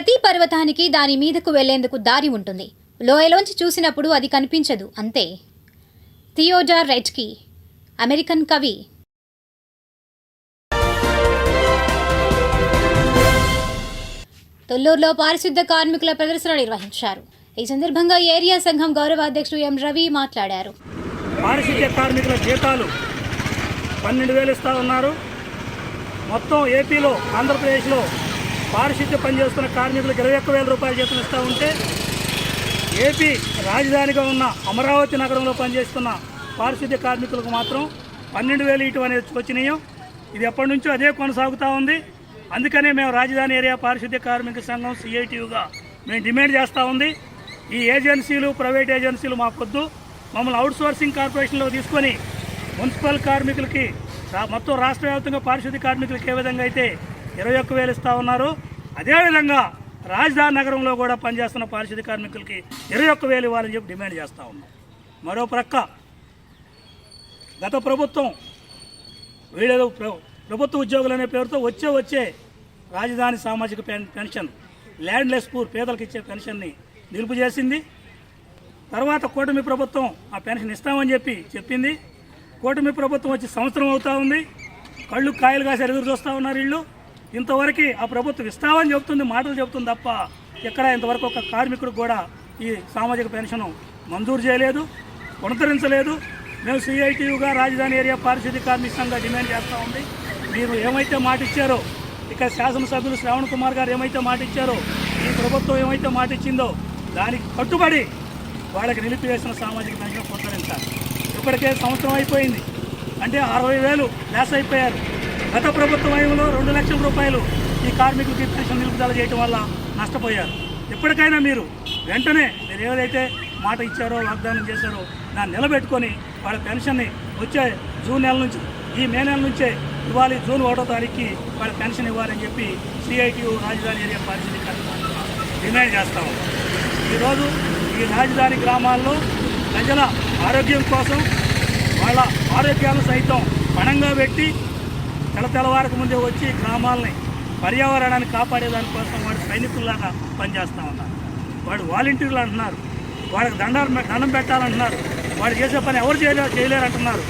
ప్రతి పర్వతానికి దాని మీదకు వెళ్ళేందుకు దారి ఉంటుంది. లోయలోంచి చూసినప్పుడు అది కనిపించదు అంతే. థియోజార్ రెడ్కి అమెరికన్ కవి. తొల్లూరులో పారిశుద్ధ కార్మికుల ప్రదర్శన నిర్వహించారు. ఈ సందర్భంగా ఏరియా సంఘం గౌరవ అధ్యక్షుడు ఎం రవి మాట్లాడారు. పారిశుద్ధ్య కార్మికుల జీతాలు పన్నెండు వేలు ఇస్తా ఉన్నారు. మొత్తం ఏపీలో ఆంధ్రప్రదేశ్లో పారిశుద్ధ్య పనిచేస్తున్న కార్మికులకు ఇరవై ఒక్క వేల రూపాయల జీతం ఇస్తూ ఉంటే ఏపీ రాజధానిగా ఉన్న అమరావతి నగరంలో పనిచేస్తున్న పారిశుద్ధ్య కార్మికులకు మాత్రం పన్నెండు వేలు ఇటు అనేది శోచనీయం ఇది ఎప్పటి నుంచో అదే కొనసాగుతూ ఉంది. అందుకనే మేము రాజధాని ఏరియా పారిశుద్ధ్య కార్మిక సంఘం సిఐటియుగా మేము డిమాండ్ చేస్తూ ఉంది. ఈ ఏజెన్సీలు ప్రైవేట్ ఏజెన్సీలు మాకొద్దు. మమ్మల్ని అవుట్సోర్సింగ్ కార్పొరేషన్లో తీసుకొని మున్సిపల్ కార్మికులకి మొత్తం రాష్ట్ర వ్యాప్తంగా పారిశుద్ధ్య కార్మికులకి ఏ విధంగా అయితే ఇరవై ఒక్క వేలు ఇస్తూ ఉన్నారు. అదేవిధంగా రాజధాని నగరంలో కూడా పనిచేస్తున్న పారిశుద్ధ్య కార్మికులకి ఇరవై ఒక్క వేలు ఇవ్వాలని చెప్పి డిమాండ్ చేస్తూ ఉన్నాం. మరో ప్రక్క గత ప్రభుత్వం వీళ్ళేదో ప్రభుత్వ ఉద్యోగులు అనే పేరుతో వచ్చే వచ్చే రాజధాని సామాజిక పెన్ పెన్షన్ ల్యాండ్లెస్ పూర్ పేదలకు ఇచ్చే పెన్షన్ని నిలుపు చేసింది. తర్వాత కూటమి ప్రభుత్వం ఆ పెన్షన్ ఇస్తామని చెప్పి చెప్పింది. కూటమి ప్రభుత్వం వచ్చి సంవత్సరం అవుతూ ఉంది. కళ్ళు కాయలు కాసి ఎదురు చూస్తూ ఉన్నారు వీళ్ళు. ఇంతవరకు ఆ ప్రభుత్వం ఇస్తామని చెబుతుంది మాటలు చెబుతుంది తప్ప ఎక్కడ ఇంతవరకు ఒక కార్మికుడు కూడా ఈ సామాజిక పెన్షన్ మంజూరు చేయలేదు కొనతరించలేదు. మేము సిఐటియుగా రాజధాని ఏరియా పారిశుద్ధ్య కార్మిక సంఘం డిమాండ్ చేస్తూ ఉంది. మీరు ఏమైతే మాట ఇచ్చారో ఇక్కడ శాసనసభ్యులు శ్రావణ్ కుమార్ గారు ఏమైతే మాట ఇచ్చారో ఈ ప్రభుత్వం ఏమైతే మాట ఇచ్చిందో దానికి కట్టుబడి వాళ్ళకి నిలిపివేసిన సామాజిక పెన్షన్ పునరుద్ధరించాలి ఇప్పటికే సంవత్సరం అయిపోయింది. అంటే అరవై వేలు లాస్ అయిపోయారు. గత ప్రభుత్వ హయంలో రెండు లక్షల రూపాయలు ఈ కార్మికులకి పెన్షన్ నిలుపుదల చేయటం వల్ల నష్టపోయారు. ఎప్పటికైనా మీరు వెంటనే మీరు ఏదైతే మాట ఇచ్చారో వాగ్దానం చేశారో దాన్ని నిలబెట్టుకొని వాళ్ళ పెన్షన్ని వచ్చే జూన్ నెల నుంచి ఈ మే నెల నుంచే ఇవ్వాలి. జూన్ ఒకటో తారీఖుకి వాళ్ళ పెన్షన్ ఇవ్వాలని చెప్పి సిఐటియు రాజధాని ఏరియా పరిస్థితి డిమాండ్ చేస్తాము ఈరోజు ఈ రాజధాని గ్రామాల్లో ప్రజల ఆరోగ్యం కోసం వాళ్ళ ఆరోగ్యాలు సైతం పణంగా పెట్టి తెల తెల్లవారికి ముందే వచ్చి గ్రామాలని పర్యావరణాన్ని కాపాడే దానికోసం వాడు సైనికుల్లాగా పనిచేస్తూ ఉన్నారు. వాడు వాలంటీర్లు అంటున్నారు. వాడికి దండాలు దండం పెట్టాలంటున్నారు. వాడు చేసే పని ఎవరు చేయలేరు చేయలేరు అంటున్నారు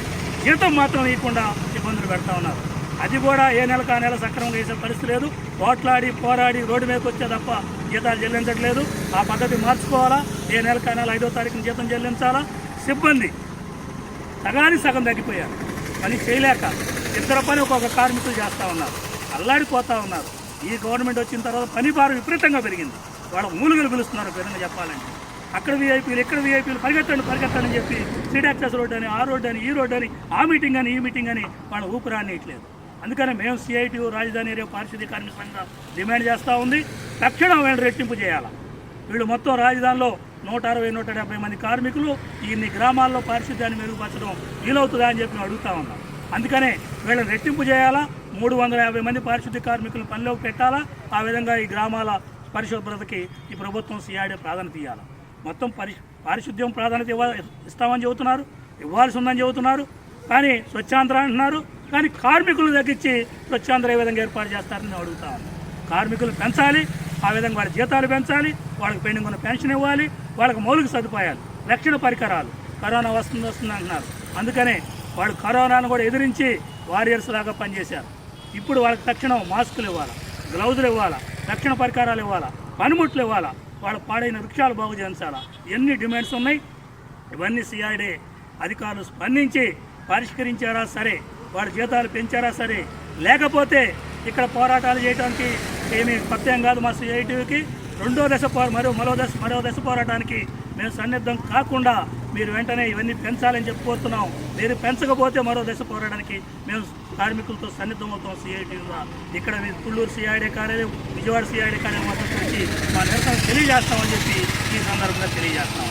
జీతం మాత్రం ఇవ్వకుండా ఇబ్బందులు పెడతా ఉన్నారు. అది కూడా ఏ నెలకు ఆ నెల సక్రమంగా వేసే పరిస్థితి లేదు. పోట్లాడి పోరాడి రోడ్డు మీదకి వచ్చే తప్ప జీతాలు చెల్లించట్లేదు. ఆ పద్ధతి మార్చుకోవాలా? ఏ నెలకు ఆ నెల ఐదో తారీఖున జీతం చెల్లించాలా? సిబ్బంది సగానికి సగం తగ్గిపోయారు. పని చేయలేక ఇద్దరు పని ఒక్కొక్క కార్మికులు చేస్తూ ఉన్నారు. అల్లాడిపోతూ ఉన్నారు. ఈ గవర్నమెంట్ వచ్చిన తర్వాత పని భారం విపరీతంగా పెరిగింది. వాళ్ళ మూలుగులు పిలుస్తున్నారు విధంగా చెప్పాలంటే. అక్కడ వీఐపీలు ఇక్కడ వీఐపీలు పరిగెత్తండి పరిగెత్తండి అని చెప్పి స్ట్రీట్ యాక్సెస్ రోడ్ అని ఆ రోడ్ అని ఈ రోడ్ అని ఆ మీటింగ్ అని ఈ మీటింగ్ అని వాళ్ళ ఊపిరానియట్లేదు అందుకని మేము సిఐటి రాజధాని ఏరియా పారిశుద్ధ్య కార్మిక సంఘం డిమాండ్ చేస్తూ ఉంది. తక్షణం వీళ్ళు రెట్టింపు చేయాలి. వీళ్ళు మొత్తం రాజధానిలో నూట అరవై నూట డెబ్బై మంది కార్మికులు ఇన్ని గ్రామాల్లో పారిశుద్ధ్యాన్ని మెరుగుపరచడం వీలవుతుందా అని చెప్పి అడుగుతా ఉన్నాం. అందుకనే వీళ్ళని రెట్టింపు చేయాలా? మూడు వందల యాభై మంది పారిశుద్ధ్య కార్మికులు పనిలోకి పెట్టాలా? ఆ విధంగా ఈ గ్రామాల పరిశుభ్రతకి ఈ ప్రభుత్వం సిఆర్డీ ప్రాధాన్యత ఇవ్వాలి మొత్తం పరి పారిశుద్ధ్యం ప్రాధాన్యత ఇవ్వ ఇస్తామని చెబుతున్నారు ఇవ్వాల్సి ఉందని చెబుతున్నారు కానీ స్వచ్ఛాంధ్ర అంటున్నారు కానీ కార్మికులు తగ్గించి స్వచ్ఛాంధ్ర ఏ విధంగా ఏర్పాటు చేస్తారని నేను అడుగుతా కార్మికులు పెంచాలి ఆ విధంగా వాళ్ళ జీతాలు పెంచాలి వాళ్ళకి పెండింగ్ ఉన్న పెన్షన్ ఇవ్వాలి వాళ్ళకి మౌలిక సదుపాయాలు రక్షణ పరికరాలు కరోనా వస్తుంది వస్తుంది అంటున్నారు. అందుకనే వాళ్ళు కరోనాను కూడా ఎదిరించి వారియర్స్ లాగా పనిచేశారు. ఇప్పుడు వాళ్ళకి తక్షణం మాస్కులు ఇవ్వాలా గ్లౌజులు ఇవ్వాలా రక్షణ పరికరాలు ఇవ్వాలా పనిముట్లు ఇవ్వాలా వాళ్ళ పాడైన వృక్షాలు బాగు చేయించాలా? ఎన్ని డిమాండ్స్ ఉన్నాయి? ఇవన్నీ సిఐడే అధికారులు స్పందించి పరిష్కరించారా సరే వాళ్ళ జీతాలు పెంచారా సరే లేకపోతే ఇక్కడ పోరాటాలు చేయడానికి ఏమీ కొత్త కాదు మా సిఐటికి రెండో దశ పో మరో మరో దశ మరో దశ పోరాటానికి మేము సన్నిద్ధం కాకుండా మీరు వెంటనే ఇవన్నీ పెంచాలని చెప్పి కోరుతున్నాం. మీరు పెంచకపోతే మరో దశ పోరాటానికి మేము కార్మికులతో సన్నిద్ధమవుతాం అవుతాం సిఐటిగా ఇక్కడ మీరు తుళ్ళూరు సిఐడే కార్యాలయం విజయవాడ సిఐడి కార్యాలయం మాత్రం వచ్చి మా నిరసన తెలియజేస్తామని చెప్పి ఈ సందర్భంగా తెలియజేస్తాం.